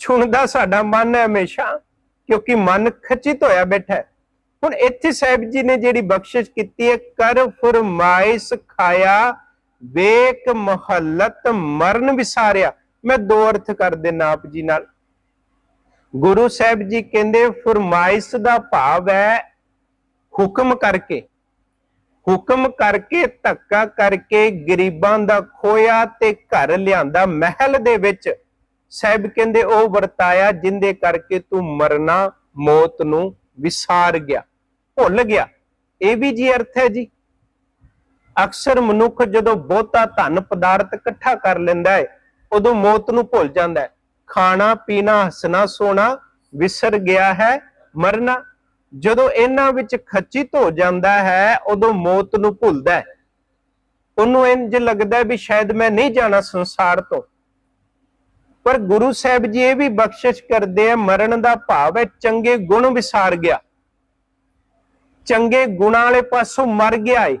ਚੁਣਦਾ ਸਾਡਾ ਮਨ ਹੈ ਹਮੇਸ਼ਾ, ਕਿਉਂਕਿ ਮਨ ਖਚਿਤ ਹੋਇਆ ਬੈਠਾ ਹੈ। ਹੁਣ ਇੱਥੇ ਸਾਹਿਬ ਜੀ ਨੇ ਜਿਹੜੀ ਬਖਸ਼ਿਸ਼ ਕੀਤੀ ਹੈ, ਕਰ ਫਰਮਾਇਸ਼ ਖਾਇਆ ਵੇਕ ਮੁਹੱਲਤ ਮਰਨ ਵਿਸਾਰਿਆ। ਮੈਂ ਦੋ ਅਰਥ ਕਰ ਦੇਣਾ ਆਪ ਜੀ ਨਾਲ। ਗੁਰੂ ਸਾਹਿਬ ਜੀ ਕਹਿੰਦੇ, ਫਰਮਾਇਸ਼ ਦਾ ਭਾਵ ਹੈ ਹੁਕਮ ਕਰਕੇ। ਹੁਕਮ ਕਰਕੇ, ਧੱਕਾ ਕਰਕੇ ਗਰੀਬਾਂ ਦਾ ਖੋਇਆ ਤੇ ਘਰ ਲਿਆਂਦਾ ਮਹਿਲ ਦੇ ਵਿੱਚ। ਸਾਹਿਬ ਕਹਿੰਦੇ, ਉਹ ਵਰਤਾਇਆ ਜਿੰਦੇ ਕਰਕੇ ਤੂੰ ਮਰਨਾ, ਮੌਤ ਨੂੰ ਵਿਸਾਰ ਗਿਆ। ਭੁੱਲ ਗਿਆ। ਇਹ ਵੀ ਜੀ ਅਰਥ ਹੈ ਜੀ। ਅਕਸਰ ਮਨੁੱਖ ਜਦੋਂ ਬਹੁਤਾ ਧਨ ਪਦਾਰਥ ਇਕੱਠਾ ਕਰ ਲੈਂਦਾ ਹੈ, ਉਦੋਂ ਮੌਤ ਨੂੰ ਭੁੱਲ ਜਾਂਦਾ ਹੈ। ਖਾਣਾ, ਪੀਣਾ, ਹੱਸਣਾ, ਸੋਣਾ, ਵਿਸਰ ਗਿਆ ਹੈ, ਮਰਨਾ। ਜਦੋਂ ਇਹਨਾਂ ਵਿੱਚ ਖੱਚਿਤ ਹੋ ਜਾਂਦਾ ਹੈ, ਉਦੋਂ ਮੌਤ ਨੂੰ ਭੁੱਲਦਾ ਹੈ। ਉਹਨੂੰ ਇੰਜ ਲੱਗਦਾ ਵੀ ਸ਼ਾਇਦ ਮੈਂ ਨਹੀਂ ਜਾਣਾ ਸੰਸਾਰ ਤੋਂ। ਪਰ ਗੁਰੂ ਸਾਹਿਬ ਜੀ ਇਹ ਵੀ ਬਖਸ਼ਿਸ਼ ਕਰਦੇ ਆ, ਮਰਨ ਦਾ ਭਾਵ ਹੈ, ਚੰਗੇ ਗੁਣ ਵਿਸਾਰ ਗਿਆ। ਚੰਗੇ ਗੁਣਾਂ ਵਾਲੇ ਪਾਸੋਂ ਮਰ ਗਿਆ ਏ।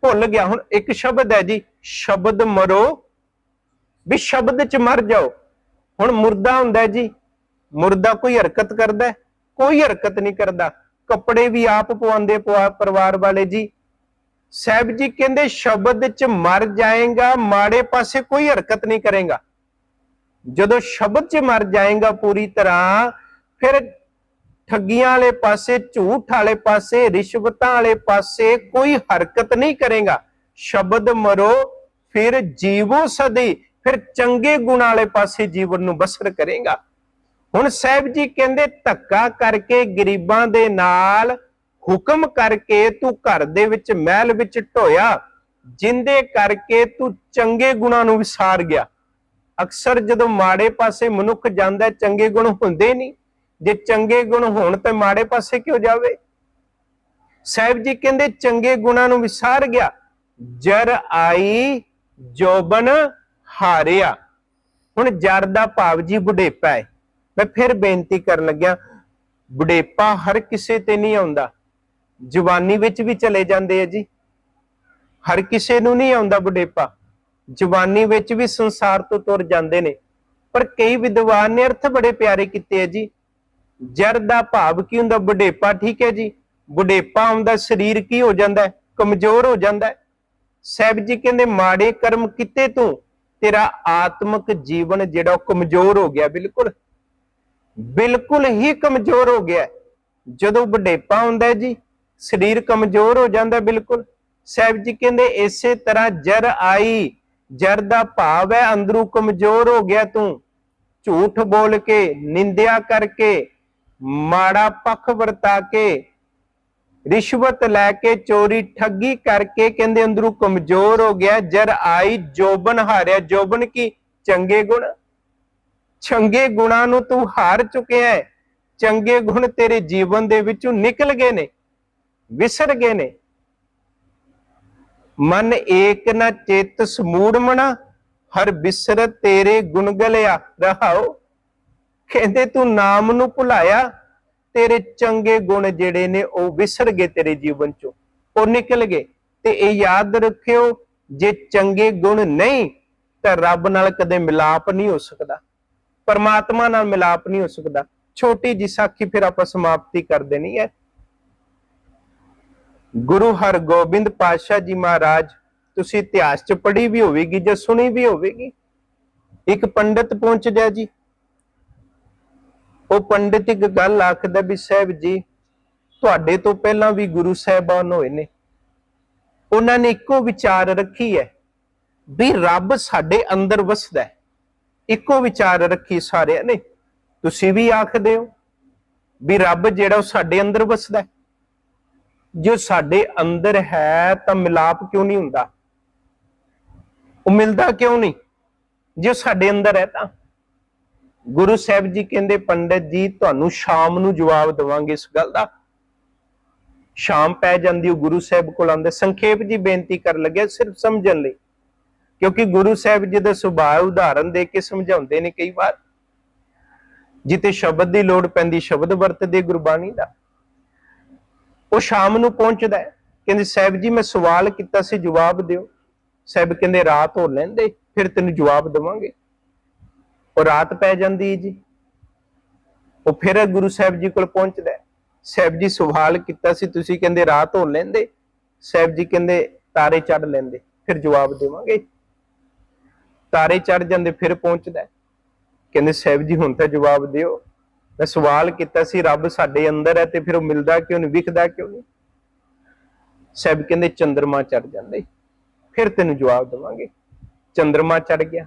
ਭੁੱਲ ਗਿਆ, ਹੁਣ ਇੱਕ ਸ਼ਬਦ ਹੈ ਜੀ, ਸ਼ਬਦ ਮਰੋ, ਵੀ ਸ਼ਬਦ ਚ ਮਰ ਜਾਓ। ਹੁਣ ਮੁਰਦਾ ਹੁੰਦਾ ਜੀ, ਮੁਰਦਾ ਕੋਈ ਹਰਕਤ ਕਰਦਾ ਕੋਈ ਹਰਕਤ ਨਹੀਂ ਕਰਦਾ। ਕੱਪੜੇ ਵੀ ਆਪ ਪਵਾਉਂਦੇ ਪਵਾ- ਪਰਿਵਾਰ ਵਾਲੇ ਜੀ। ਸਾਹਿਬ ਜੀ ਕਹਿੰਦੇ, ਸ਼ਬਦ ਚ ਮਰ ਜਾਏਗਾ, ਮਾੜੇ ਪਾਸੇ ਕੋਈ ਹਰਕਤ ਨਹੀਂ ਕਰੇਗਾ। ਜਦੋਂ ਸ਼ਬਦ ਚ ਮਰ ਜਾਏਗਾ ਪੂਰੀ ਤਰ੍ਹਾਂ, ਫਿਰ ਠੱਗੀਆਂ ਵਾਲੇ ਪਾਸੇ, ਝੂਠ ਵਾਲੇ ਪਾਸੇ, ਰਿਸ਼ਵਤਾਂ ਵਾਲੇ ਪਾਸੇ ਕੋਈ ਹਰਕਤ ਨਹੀਂ ਕਰੇਗਾ। ਸ਼ਬਦ ਮਰੋ, ਫਿਰ ਜੀਵੋ ਸਦੀ, ਫਿਰ ਚੰਗੇ ਗੁਣਾਂ ਵਾਲੇ ਪਾਸੇ ਜੀਵਨ ਨੂੰ ਬਸਰ ਕਰੇਗਾ। ਹੁਣ ਸਾਹਿਬ ਜੀ ਕਹਿੰਦੇ, ਧੱਕਾ ਕਰਕੇ ਗਰੀਬਾਂ ਦੇ ਨਾਲ ਹੁਕਮ ਕਰਕੇ ਤੂੰ ਘਰ ਦੇ ਵਿੱਚ ਮਹਿਲ ਵਿੱਚ ਢੋਇਆ, ਜਿੰਦੇ ਕਰਕੇ ਤੂੰ ਚੰਗੇ ਗੁਣਾਂ ਨੂੰ ਵਿਸਾਰ ਗਿਆ। ਅਕਸਰ ਜਦੋਂ ਮਾੜੇ ਪਾਸੇ ਮਨੁੱਖ ਜਾਂਦਾ, ਚੰਗੇ ਗੁਣ ਹੁੰਦੇ ਨਹੀਂ। ਜੇ ਚੰਗੇ ਗੁਣ ਹੋਣ ਤੇ ਮਾੜੇ ਪਾਸੇ ਕਿਉਂ ਜਾਵੇ? ਸਾਹਿਬ ਜੀ ਕਹਿੰਦੇ ਚੰਗੇ ਗੁਣਾਂ ਨੂੰ ਵਿਸਾਰ ਗਿਆ। ਜਰ ਆਈ, ਜੋਬਨ ਹਾਰਿਆ। ਹੁਣ ਜਰ ਦਾ ਭਾਵ ਜੀ ਬੁਢੇਪਾ ਹੈ। ਮੈਂ ਫਿਰ ਬੇਨਤੀ ਕਰਨ ਲੱਗਿਆ, ਬੁਢੇਪਾ ਹਰ ਕਿਸੇ ਤੇ ਨਹੀਂ ਆਉਂਦਾ। ਜਵਾਨੀ ਵਿੱਚ ਵੀ ਚਲੇ ਜਾਂਦੇ ਆ ਜੀ। ਹਰ ਕਿਸੇ ਨੂੰ ਨਹੀਂ ਆਉਂਦਾ ਬੁਢੇਪਾ। ਜਵਾਨੀ ਵਿੱਚ ਵੀ ਸੰਸਾਰ ਤੋਂ ਤੁਰ ਜਾਂਦੇ ਨੇ। ਪਰ ਕਈ ਵਿਦਵਾਨ ਨੇ ਅਰਥ ਬੜੇ ਪਿਆਰੇ ਕੀਤੇ ਆ ਜੀ। ਜਰ ਦਾ ਭਾਵ ਕੀ ਹੁੰਦਾ? ਬੁਢੇਪਾ, ਠੀਕ ਹੈ ਜੀ। ਬੁਢੇਪਾ ਆਉਂਦਾ ਸਰੀਰ ਕੀ ਹੋ ਜਾਂਦਾ ਕਮਜ਼ੋਰ ਹੋ ਜਾਂਦਾ ਹੈ। ਜੀ ਕਹਿੰਦੇ, ਮਾੜੇ ਕਰਮ ਕਿਤੇ ਤੂੰ? ਤੇਰਾ ਆਤਮਿਕ ਜੀਵਨ ਜਿਹੜਾ ਕਮਜ਼ੋਰ ਹੋ ਗਿਆ, ਬਿਲਕੁਲ। ਬਿਲਕੁਲ ਹੀ ਕਮਜ਼ੋਰ ਹੋ ਗਿਆ ਜਦੋਂ ਬੁਢੇਪਾ ਹੁੰਦਾ ਜੀ, ਸਰੀਰ ਕਮਜ਼ੋਰ ਹੋ ਜਾਂਦਾ, ਬਿਲਕੁਲ। ਸਾਹਿਬ ਜੀ ਕਹਿੰਦੇ, ਇਸੇ ਤਰ੍ਹਾਂ ਜਰ ਆਈ, ਜਰ ਦਾ ਭਾਵ ਹੈ, ਅੰਦਰੋਂ ਕਮਜ਼ੋਰ ਹੋ ਗਿਆ ਤੂੰ। ਝੂਠ ਬੋਲ ਕੇ, ਨਿੰਦਿਆ ਕਰਕੇ ਮਾੜਾ ਪੱਖ ਵਰਤਾ ਕੇ, ਰਿਸ਼ਵਤ ਲੈ ਕੇ ਚੋਰੀ ਠੱਗੀ ਕਰਕੇ ਕਹਿੰਦੇ ਅੰਦਰੋਂ ਕਮਜ਼ੋਰ ਹੋ ਗਿਆ, ਜਰ ਆਈ ਜੋਬਨ ਹਾਰਿਆ। ਜੋਬਨ ਕੀ? ਚੰਗੇ ਗੁਣ। ਚੰਗੇ ਗੁਣਾਂ ਨੂੰ ਤੂੰ ਹਾਰ ਚੁੱਕਿਆ ਹੈ। ਚੰਗੇ ਗੁਣ ਤੇਰੇ ਜੀਵਨ ਦੇ ਵਿੱਚੋਂ ਨਿਕਲ ਗਏ ਨੇ, ਵਿਸਰ ਗਏ ਨੇ। ਮਨ ਏਕ ਨਾ ਚੇਤ ਸਮੂੜ ਮਣਾ ਹਰ ਬਿਸਰ ਤੇਰੇ ਗੁਣ ਗਲਿਆ। ਰਹਾਓ। ਕਹਿੰਦੇ ਤੂੰ ਨਾਮ ਨੂੰ ਭੁਲਾਇਆ, ਤੇਰੇ ਚੰਗੇ ਗੁਣ ਜਿਹੜੇ ਨੇ ਉਹ ਵਿਸਰ ਗਏ ਤੇਰੇ ਜੀਵਨ ਚੋਂ। ਉਹ ਨਿਕਲ ਗਏ। ਤੇ ਇਹ ਯਾਦ ਰੱਖਿਓ, ਜੇ ਚੰਗੇ ਗੁਣ ਨਹੀਂ, ਤਾਂ ਰੱਬ ਨਾਲ ਕਦੇ ਮਿਲਾਪ ਨਹੀਂ ਹੋ ਸਕਦਾ। ਪਰਮਾਤਮਾ ਨਾਲ ਮਿਲਾਪ ਨਹੀਂ ਹੋ ਸਕਦਾ। ਛੋਟੀ ਜੀ ਸਾਖੀ ਫਿਰ ਆਪਾਂ ਸਮਾਪਤੀ ਕਰ ਦੇਣੀ ਹੈ। ਗੁਰੂ ਹਰਗੋਬਿੰਦ ਪਾਤਸ਼ਾਹ ਜੀ ਮਹਾਰਾਜ, ਤੁਸੀਂ ਇਤਿਹਾਸ ਚ ਪੜ੍ਹੀ ਵੀ ਹੋਵੇਗੀ ਜਾਂ ਸੁਣੀ ਵੀ ਹੋਵੇਗੀ? ਇੱਕ ਪੰਡਤ ਪਹੁੰਚ ਗਿਆ ਜੀ। ਉਹ ਪੰਡਿਤ ਇੱਕ ਗੱਲ ਆਖਦਾ ਵੀ ਸਾਹਿਬ ਜੀ, ਤੁਹਾਡੇ ਤੋਂ ਪਹਿਲਾਂ ਵੀ ਗੁਰੂ ਸਾਹਿਬਾਨ ਹੋਏ ਨੇ। ਉਹਨਾਂ ਨੇ ਇੱਕੋ ਵਿਚਾਰ ਰੱਖੀ ਹੈ ਵੀ ਰੱਬ ਸਾਡੇ ਅੰਦਰ ਵਸਦਾ ਹੈ। ਇੱਕੋ ਵਿਚਾਰ ਰੱਖੀ ਸਾਰਿਆਂ ਨੇ। ਤੁਸੀਂ ਵੀ ਆਖਦੇ ਹੋ ਵੀ ਰੱਬ ਜਿਹੜਾ ਉਹ ਸਾਡੇ ਅੰਦਰ ਵਸਦਾ ਹੈ। ਜੋ ਸਾਡੇ ਅੰਦਰ ਹੈ ਤਾਂ ਮਿਲਾਪ ਕਿਉਂ ਨਹੀਂ ਹੁੰਦਾ? ਉਹ ਮਿਲਦਾ ਕਿਉਂ ਨਹੀਂ? ਜੋ ਸਾਡੇ ਅੰਦਰ ਹੈ ਤਾਂ। ਗੁਰੂ ਸਾਹਿਬ ਜੀ ਕਹਿੰਦੇ, ਪੰਡਤ ਜੀ, ਤੁਹਾਨੂੰ ਸ਼ਾਮ ਨੂੰ ਜਵਾਬ ਦਵਾਂਗੇ ਇਸ ਗੱਲ ਦਾ। ਸ਼ਾਮ ਪੈ ਜਾਂਦੀ, ਉਹ ਗੁਰੂ ਸਾਹਿਬ ਕੋਲ ਆਉਂਦੇ। ਸੰਖੇਪ ਜੀ ਬੇਨਤੀ ਕਰਨ ਲੱਗਿਆ ਸਿਰਫ ਸਮਝਣ ਲਈ। ਕਿਉਂਕਿ ਗੁਰੂ ਸਾਹਿਬ ਜੀ ਦਾ ਸੁਭਾਅ ਉਦਾਹਰਨ ਦੇ ਕੇ ਸਮਝਾਉਂਦੇ ਨੇ ਕਈ ਵਾਰ। ਜਿੱਤੇ ਸ਼ਬਦ ਦੀ ਲੋੜ ਪੈਂਦੀ, ਸ਼ਬਦ ਵਰਤਦੇ ਗੁਰਬਾਣੀ ਦਾ। ਉਹ ਸ਼ਾਮ ਨੂੰ ਪਹੁੰਚਦਾ ਹੈ। ਕਹਿੰਦੇ, ਸਾਹਿਬ ਜੀ, ਮੈਂ ਸਵਾਲ ਕੀਤਾ ਸੀ, ਜਵਾਬ ਦਿਓ। ਸਾਹਿਬ ਕਹਿੰਦੇ, ਰਾਤ ਹੋ ਲੈਂਦੇ, ਫਿਰ ਤੈਨੂੰ ਜਵਾਬ ਦਵਾਂਗੇ। ਉਹ ਰਾਤ ਪੈ ਜਾਂਦੀ ਹੈ ਜੀ। ਉਹ ਫਿਰ ਗੁਰੂ ਸਾਹਿਬ ਜੀ ਕੋਲ ਪਹੁੰਚਦਾ ਸਾਹਿਬ ਜੀ ਸਵਾਲ ਕੀਤਾ ਸੀ, ਤੁਸੀਂ ਕਹਿੰਦੇ ਰਾਤ ਹੋ ਲੈਂਦੇ? ਸਾਹਿਬ ਜੀ ਕਹਿੰਦੇ, ਤਾਰੇ ਚੜ ਲੈਂਦੇ, ਫਿਰ ਜਵਾਬ ਦੇਵਾਂਗੇ। ਤਾਰੇ ਚੜ ਜਾਂਦੇ, ਫਿਰ ਪਹੁੰਚਦਾ ਕਹਿੰਦੇ, ਸਾਹਿਬ ਜੀ, ਹੁਣ ਤਾਂ ਜਵਾਬ ਦਿਓ। ਮੈਂ ਸਵਾਲ ਕੀਤਾ ਸੀ, ਰੱਬ ਸਾਡੇ ਅੰਦਰ ਹੈ ਤੇ ਫਿਰ ਉਹ ਮਿਲਦਾ ਕਿਉਂ ਨਹੀਂ, ਵਿਖਦਾ ਕਿਉਂ ਨਹੀਂ? ਸਾਹਿਬ ਕਹਿੰਦੇ, ਚੰਦਰਮਾ ਚੜ ਜਾਂਦੇ। ਫਿਰ ਤੈਨੂੰ ਜਵਾਬ ਦੇਵਾਂਗੇ। ਚੰਦਰਮਾ ਚੜ ਗਿਆ।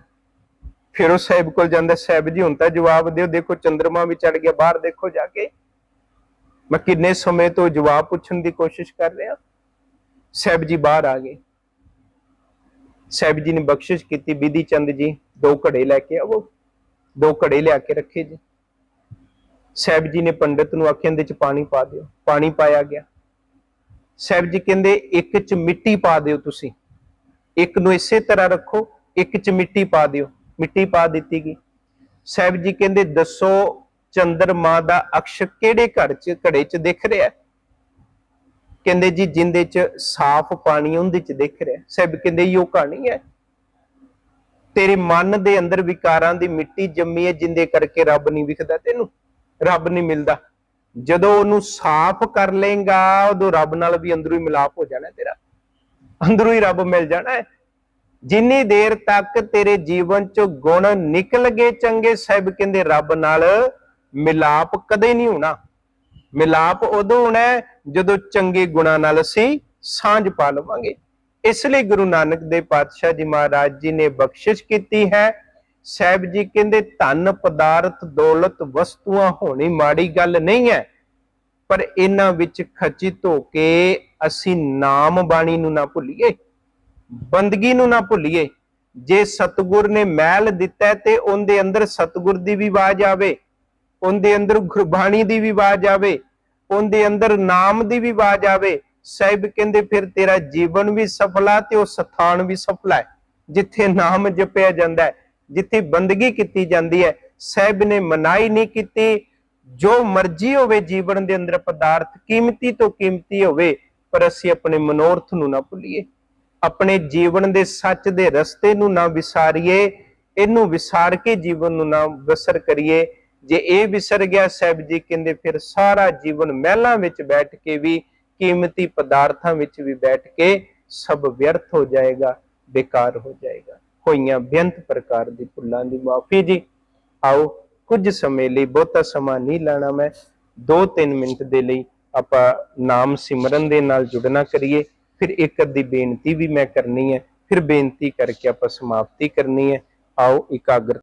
ਫਿਰ ਉਹ ਸਾਹਿਬ ਕੋਲ ਜਾਂਦਾ, ਸਾਹਿਬ ਜੀ, ਹੁਣ ਤਾਂ ਜਵਾਬ ਦਿਓ, ਦੇਖੋ ਚੰਦਰਮਾ ਵੀ ਚੜ ਗਿਆ, ਬਾਹਰ ਦੇਖੋ ਜਾ ਕੇ। ਮੈਂ ਕਿੰਨੇ ਸਮੇਂ ਤੋਂ ਜਵਾਬ ਪੁੱਛਣ ਦੀ ਕੋਸ਼ਿਸ਼ ਕਰ ਰਿਹਾ। ਸਾਹਿਬ ਜੀ ਬਾਹਰ ਆ ਗਏ। ਸਾਹਿਬ ਜੀ ਨੇ ਬਖਸ਼ਿਸ਼ ਕੀਤੀ, ਵਿਧੀ ਚੰਦ ਜੀ, ਦੋ ਘੜੇ ਲੈ ਕੇ ਆਵੋ। ਦੋ ਘੜੇ ਲਿਆ ਕੇ ਰੱਖੇ ਜੀ। ਸਾਹਿਬ ਜੀ ਨੇ ਪੰਡਿਤ ਨੂੰ ਆਖਿਆ, ਇਹਦੇ ਚ ਪਾਣੀ ਪਾ ਦਿਓ। ਪਾਣੀ ਪਾਇਆ ਗਿਆ। ਸਾਹਿਬ ਜੀ ਕਹਿੰਦੇ, ਇੱਕ ਚ ਮਿੱਟੀ ਪਾ ਦਿਓ ਤੁਸੀਂ। ਇੱਕ ਨੂੰ ਇਸੇ ਤਰ੍ਹਾਂ ਰੱਖੋ, ਇੱਕ ਚ ਮਿੱਟੀ ਪਾ ਦਿਓ। ਮਿੱਟੀ ਪਾ ਦਿੱਤੀ ਗਈ। ਸਾਹਿਬ ਜੀ ਕਹਿੰਦੇ, ਦੱਸੋ ਚੰਦਰਮਾ ਦਾ ਅਕਸ਼ ਕਿਹੜੇ ਘੜ ਚ, ਘੜੇ ਚ ਦਿਖ ਰਿਹਾ ਕਹਿੰਦੇ ਜੀ, ਜਿੰਦੇ ਚ ਸਾਫ਼ ਪਾਣੀ ਉਹਦੇ ਚ ਦਿਖ ਰਿਹਾ ਸਾਹਿਬ ਕਹਿੰਦੇ, ਇਹੋ ਕਹਾਣੀ ਹੈ। ਤੇਰੇ ਮਨ ਦੇ ਅੰਦਰ ਵਿਕਾਰਾਂ ਦੀ ਮਿੱਟੀ ਜੰਮੀ ਹੈ, ਜਿੰਦੇ ਕਰਕੇ ਰੱਬ ਨਹੀਂ ਵਿਖਦਾ ਤੈਨੂੰ। ਰੱਬ ਨਹੀਂ ਮਿਲਦਾ। ਜਦੋਂ ਉਹਨੂੰ ਸਾਫ਼ ਕਰ ਲੇਗਾ ਉਦੋਂ ਰੱਬ ਨਾਲ ਵੀ ਅੰਦਰੋਂ ਹੀ ਮਿਲਾਪ ਹੋ ਜਾਣਾ ਤੇਰਾ। ਅੰਦਰੋਂ ਹੀ ਰੱਬ ਮਿਲ ਜਾਣਾ ਹੈ। ਜਿੰਨੀ ਦੇਰ ਤੱਕ ਤੇਰੇ ਜੀਵਨ ਚੋਂ ਗੁਣ ਨਿਕਲ ਗਏ ਚੰਗੇ ਸਾਹਿਬ ਕਹਿੰਦੇ ਰੱਬ ਨਾਲ, ਮਿਲਾਪ ਕਦੇ ਨਹੀਂ ਹੋਣਾ। ਮਿਲਾਪ ਉਦੋਂ ਹੋਣਾ ਜਦੋਂ ਚੰਗੇ ਗੁਣਾਂ ਨਾਲ ਅਸੀਂ ਸਾਂਝ ਪਾ ਲਵਾਂਗੇ। ਇਸ ਲਈ ਗੁਰੂ ਨਾਨਕ ਦੇ ਪਾਤਸ਼ਾਹ ਜੀ ਮਹਾਰਾਜ ਜੀ ਨੇ ਬਖਸ਼ਿਸ਼ ਕੀਤੀ ਹੈ, ਸਾਹਿਬ ਜੀ ਕਹਿੰਦੇ ਧਨ ਪਦਾਰਥ ਦੌਲਤ ਵਸਤੂਆਂ ਹੋਣੀ ਮਾੜੀ ਗੱਲ ਨਹੀਂ ਹੈ, ਪਰ ਇਹਨਾਂ ਵਿੱਚ ਖਚਿਤ ਹੋ ਕੇ ਅਸੀਂ ਨਾਮ ਬਾਣੀ ਨੂੰ ਨਾ ਭੁੱਲੀਏ। ਬੰਦਗੀ ਨੂੰ ਨਾ ਭੁੱਲੀਏ। ਜੇ ਸਤਗੁਰ ਨੇ ਮਹਿਲ ਦਿੱਤਾ ਤੇ ਉਹਦੇ ਅੰਦਰ ਸਤਗੁਰ ਦੀ ਵੀ ਆਵਾਜ਼ ਆਵੇ, ਉਹਦੇ ਅੰਦਰ ਗੁਰਬਾਣੀ ਦੀ ਵੀ ਆਵਾਜ਼ ਆਵੇ, ਉਹਦੇ ਅੰਦਰ ਨਾਮ ਦੀ ਵੀ ਆਵਾਜ਼ ਆਵੇ, ਸਾਹਿਬ ਕਹਿੰਦੇ ਫਿਰ ਤੇਰਾ ਜੀਵਨ ਵੀ ਸਫਲਾ ਤੇ ਉਹ ਸਥਾਨ ਵੀ ਸਫਲਾ ਹੈ ਜਿੱਥੇ ਨਾਮ ਜਪਿਆ ਜਾਂਦਾ ਹੈ, ਜਿੱਥੇ ਬੰਦਗੀ ਕੀਤੀ ਜਾਂਦੀ ਹੈ, ਸਾਹਿਬ ਨੇ ਮਨਾਈ ਨਹੀਂ ਕੀਤੀ। ਜੋ ਮਰਜ਼ੀ ਹੋਵੇ ਜੀਵਨ ਦੇ ਅੰਦਰ ਪਦਾਰਥ, ਕੀਮਤੀ ਤੋਂ ਕੀਮਤੀ ਹੋਵੇ, ਪਰ ਅਸੀਂ ਆਪਣੇ ਮਨੋਰਥ ਨੂੰ ਨਾ ਭੁੱਲੀਏ। ਆਪਣੇ ਜੀਵਨ ਦੇ ਸੱਚ ਦੇ ਰਸਤੇ ਨੂੰ ਨਾ ਵਿਸਾਰੀਏ, ਇਹਨੂੰ ਵਿਸਾਰ ਕੇ ਜੀਵਨ ਨੂੰ ਨਾ ਬਸਰ ਕਰੀਏ। ਜੇ ਇਹ ਵਿਸਰ ਗਿਆ, ਸਾਹਿਬ ਜੀ ਕਹਿੰਦੇ, ਫਿਰ ਸਾਰਾ ਜੀਵਨ ਮਹਿਲਾਂ ਵਿੱਚ ਬੈਠ ਕੇ ਵੀ, ਕੀਮਤੀ ਪਦਾਰਥਾਂ ਵਿੱਚ ਵੀ ਬੈਠ ਕੇ ਸਭ ਵਿਅਰਥ ਹੋ ਜਾਏਗਾ, ਬੇਕਾਰ ਹੋ ਜਾਏਗਾ। ਹੋਈਆਂ ਬੇਅੰਤ ਪ੍ਰਕਾਰ ਦੀ ਭੁੱਲਾਂ ਦੀ ਮਾਫੀ ਜੀ। ਆਓ, ਕੁਝ ਸਮੇਂ ਲਈ ਬਹੁਤਾ ਸਮਾਂ ਨਹੀਂ ਲੈਣਾ ਮੈਂ। 2-3 ਮਿੰਟ ਦੇ ਲਈ ਆਪਾਂ ਨਾਮ ਸਿਮਰਨ ਦੇ ਨਾਲ ਜੁੜਨਾ ਕਰੀਏ। ਫਿਰ ਇੱਕ ਅੱਧੀ ਬੇਨਤੀ ਵੀ ਮੈਂ ਕਰਨੀ ਹੈ, ਫਿਰ ਬੇਨਤੀ ਕਰਕੇ ਆਪਾਂ ਸਮਾਪਤੀ ਕਰਨੀ ਹੈ। ਆਓ, ਇਕਾਗਰ